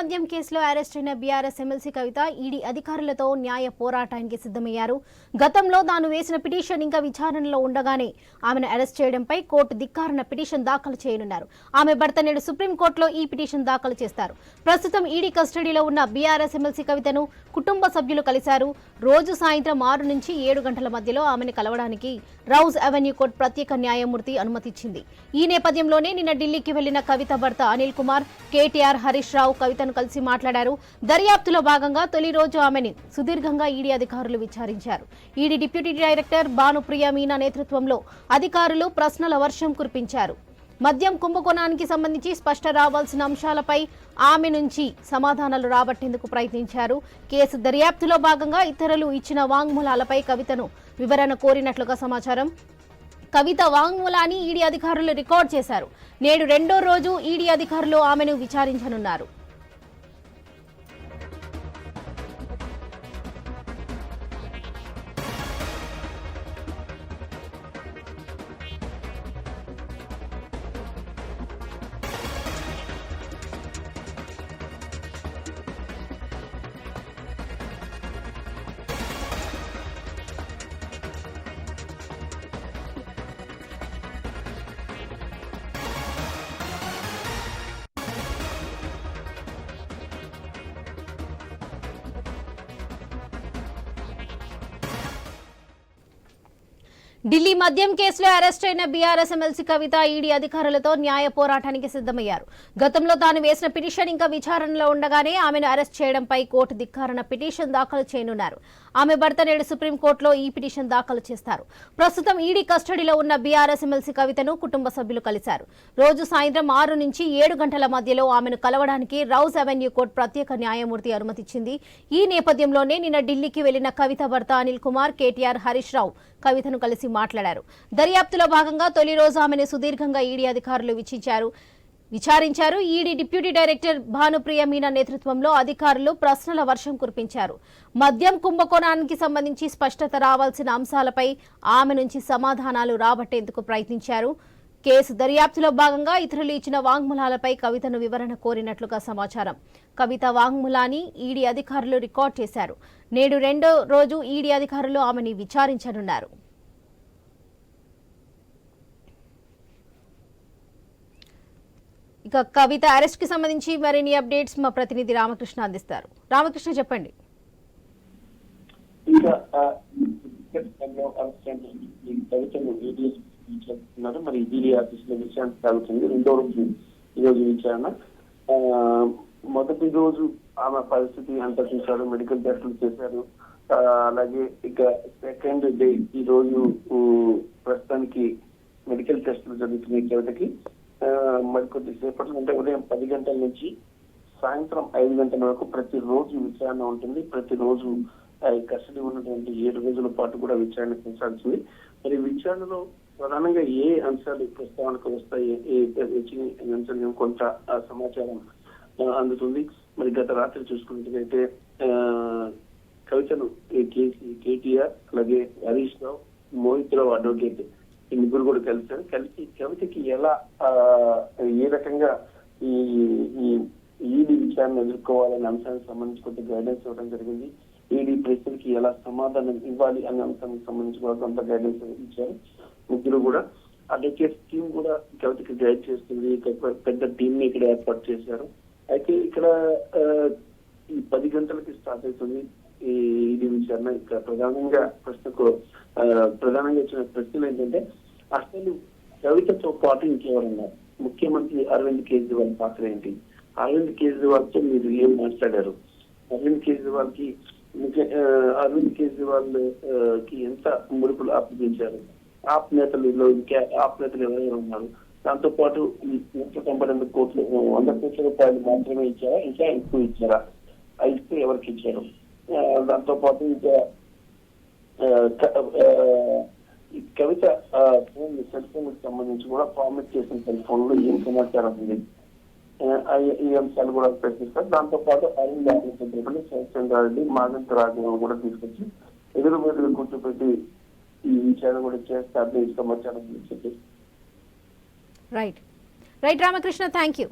మద్యం కేసులో అరెస్ట్ అయిన బీఆర్ఎస్ ఎమ్మెల్సీ కవిత ఈడీ అధికారులతో న్యాయ పోరాటానికి సిద్ధమయ్యారు. గతంలో తాను వేసిన పిటిషన్ ఇంకా విచారణలో ఉండగానే ఆమెను అరెస్ట్ చేయడంపై కోర్టు ధిక్కారణ పిటిషన్ దాఖలు చేయనున్నారు. ఆమె భర్త నేడు సుప్రీంకోర్టులో ఈ పిటిషన్ దాఖలు చేస్తారు. ప్రస్తుతం ఈడీ కస్టడీలో ఉన్న బీఆర్ఎస్ ఎమ్మెల్సీ కవితను కుటుంబ సభ్యులు కలిశారు. రోజు సాయంత్రం ఆరు నుంచి ఏడు గంటల మధ్యలో ఆమెను కలవడానికి రౌజ్ అవెన్యూ కోర్టు ప్రత్యేక న్యాయమూర్తి అనుమతిచ్చింది. ఈ నేపథ్యంలోనే నిన్న ఢిల్లీకి వెళ్ళిన కవిత భర్త అనిల్ కుమార్ కేటీఆర్ హరీష్ రావు కవిత కవితను కలిసి మాట్లాడారు. దర్యాప్తులో భాగంగా తొలి రోజు ఆమెని సుదీర్ఘంగా ఈడీ అధికారులు విచారించారు. ED deputy director Bhanupriya Meena నేతృత్వంలో అధికారులు ప్రశ్నల వర్షం కురిపించారు. మద్యం కుంభకోణానికి సంబంధించి స్పష్ట రావాల్సిన అంశాలపై ఆమె నుంచి సమాధానాలు రాబట్టేందుకు ప్రయత్నించారు. కేసు దర్యాప్తులో భాగంగా ఇతరులు ఇచ్చిన వాంగ్మూలాలపై కవితను వివరణ కోరినట్లుగా సమాచారం. కవిత వాంగ్మూలాన్ని ఈడీ అధికారులు రికార్డ్ చేశారు. నేడు రెండో రోజు ఈడీ అధికారులు ఆమెను విచారించనున్నారు. ఢిల్లీ మద్యం కేసులో అరెస్ట్ అయిన బీఆర్ఎస్ ఎమ్మెల్సీ కవిత ఈడీ అధికారులతో న్యాయ పోరాటానికి సిద్ధమయ్యారు. గతంలో తాను వేసిన పిటిషన్ ఇంకా విచారణలో ఉండగానే ఆమెను అరెస్ట్ చేయడంపై కోర్టు ధిక్కారణ పిటిషన్ దాఖలు చేయనున్నారు. ఆమె భర్త నేడు సుప్రీంకోర్టులో ఈ పిటిషన్ దాఖలు చేస్తారు. ప్రస్తుతం ఈడీ కస్టడీలో ఉన్న బీఆర్ఎస్ ఎమ్మెల్సీ కవితను కుటుంబ సభ్యులు కలిశారు. రోజు సాయంత్రం ఆరు నుంచి ఏడు గంటల మధ్యలో ఆమెను కలవడానికి రౌజ్ అవెన్యూ కోర్టు ప్రత్యేక న్యాయమూర్తి అనుమతిచ్చింది. ఈ నేపథ్యంలోనే నిన్న ఢిల్లీకి వెళ్ళిన కవిత భర్త అనిల్ కుమార్ కేటీఆర్ హరీష్ రావు కవితను కలిసి మాట్లాడారు. దర్యాప్తులో భాగంగా తొలి రోజు ఆమెను సుదీర్ఘంగా ఈడీ అధికారులు విచించారు విచారించారు. ED deputy director Bhanupriya Meena నేతృత్వంలో అధికారులు ప్రశ్నల వర్షం కురిపించారు. మద్యం కుంభకోణానికి సంబంధించి స్పష్టత రావాల్సిన అంశాలపై ఆమె నుంచి సమాధానాలు రాబట్టేందుకు ప్రయత్నించారు. కేసు దర్యాప్తులో భాగంగా ఇతరులు ఇచ్చిన వాంగ్మూలాలపై కవితను వివరణ కోరినట్లుగా సమాచారం. కవిత వాంగ్మూలాన్ని ఈడీ అధికారులు రికార్డ్ చేశారు. నేడు రెండో రోజు ఈడీ అధికారులు ఆమెని విచారించనున్నారు. ఇక కవిత అరెస్ట్కి సంబంధించి మరిన్ని అప్డేట్స్ మా ప్రతినిధి రామకృష్ణ అందిస్తారు. రామకృష్ణ చెప్పండి. కవితను మరి ఈడీ ఆఫీస్లో విషయానికి సాగుతుంది. రెండో రోజు ఈ రోజు విచారణ. మొదటి రోజు ఆమె పరిస్థితి అంతా చూశారు మెడికల్ టెస్టులు చేశారు. అలాగే ఇక సెకండ్ డే ఈ రోజు ప్రస్తుతానికి మెడికల్ టెస్టులు జరుగుతున్నాయి కవితకి. మరి కొద్దిసేపట్లో అంటే ఉదయం పది గంటల నుంచి సాయంత్రం ఐదు గంటల వరకు ప్రతిరోజు విచారణ ఉంటుంది. ప్రతిరోజు ఆ, కస్టడీ ఉన్నటువంటి ఏడు రోజుల పాటు కూడా విచారణ కొనసాగుతుంది. మరి విచారణలో ప్రధానంగా ఏ అంశాలు ప్రస్తావనకు వస్తాయి? ఏ అంశాలు కొంత ఆ, సమాచారం అందుతుంది. మరి గత రాత్రి చూసుకున్నట్లయితే కవితను కేసీ కేటీఆర్ అలాగే హరీష్ రావు మోహిత్ రావు అడ్వకేట్ ఈ ముగ్గురు కూడా కలిశారు. కలిసి కవితకి ఎలా ఆ, ఏ రకంగా ఈ ఈ ఈడీ విచారణ ఎదుర్కోవాలనే అంశానికి సంబంధించి కొంత గైడెన్స్ ఇవ్వడం జరిగింది. ఈడీ ప్రశ్నలకి ఎలా సమాధానం ఇవ్వాలి అనే అంశానికి సంబంధించి కూడా కొంత గైడెన్స్ ఇచ్చారు. ముగ్గురు కూడా. అదే టీం కూడా కవితకి గైడ్ చేస్తుంది. పెద్ద టీం ని ఇక్కడ ఏర్పాటు చేశారు. అయితే ఇక్కడ ఆ, ఈ పది గంటలకి స్టార్ట్ అవుతుంది. ఈ ఈడీ విచారణ ఇక్కడ ప్రధానంగా ప్రశ్నకు ప్రధానంగా వచ్చిన ప్రశ్నలు ఏంటంటే అసలు కవితతో పాటు ఇంకెవరున్నారు? ముఖ్యమంత్రి అరవింద్ కేజ్రీవాల్ పాత్ర ఏంటి? అరవింద్ కేజ్రీవాల్తో మీరు ఏం మాట్లాడారు? అరవింద్ కేజ్రీవాల్కి అరవింద్ కేజ్రీవాల్ ఆ, కి ఎంత ముడుపులు అప్పగించారు? ఆప్ నేతలలో ఇంకా ఆప్ నేతలు ఎవరైనా ఉన్నారు? దాంతో పాటు నూట తొంభై రెండు కోట్లు వంద కోట్ల రూపాయలు మాత్రమే ఇచ్చారా? ఇంకా ఎక్కువ ఇచ్చారా? ఆ ఇస్తే ఎవరికి ఇచ్చారు? దాంతో పాటు ఇంకా ఈ కవిత ఫోన్ సెల్ ఫోన్కి సంబంధించి కూడా ఫార్మేట్ చేసిన సెల్ ఫోన్లో ఏం సమాచారం ఉంది. ఈ- అంశాలు కూడా ప్రశ్నిస్తారు దాంతో పాటు అరవింద్ ఆఫీసర్ శరత్చంద్రారెడ్డి మాగంత రాజు కూడా తీసుకొచ్చి ఎదురు మీదుగా కూర్చోపెట్టి ఈ విషయాలు కూడా చేస్తారు. ఈ సమాచారం చెప్పి. Right right Ramakrishna thank you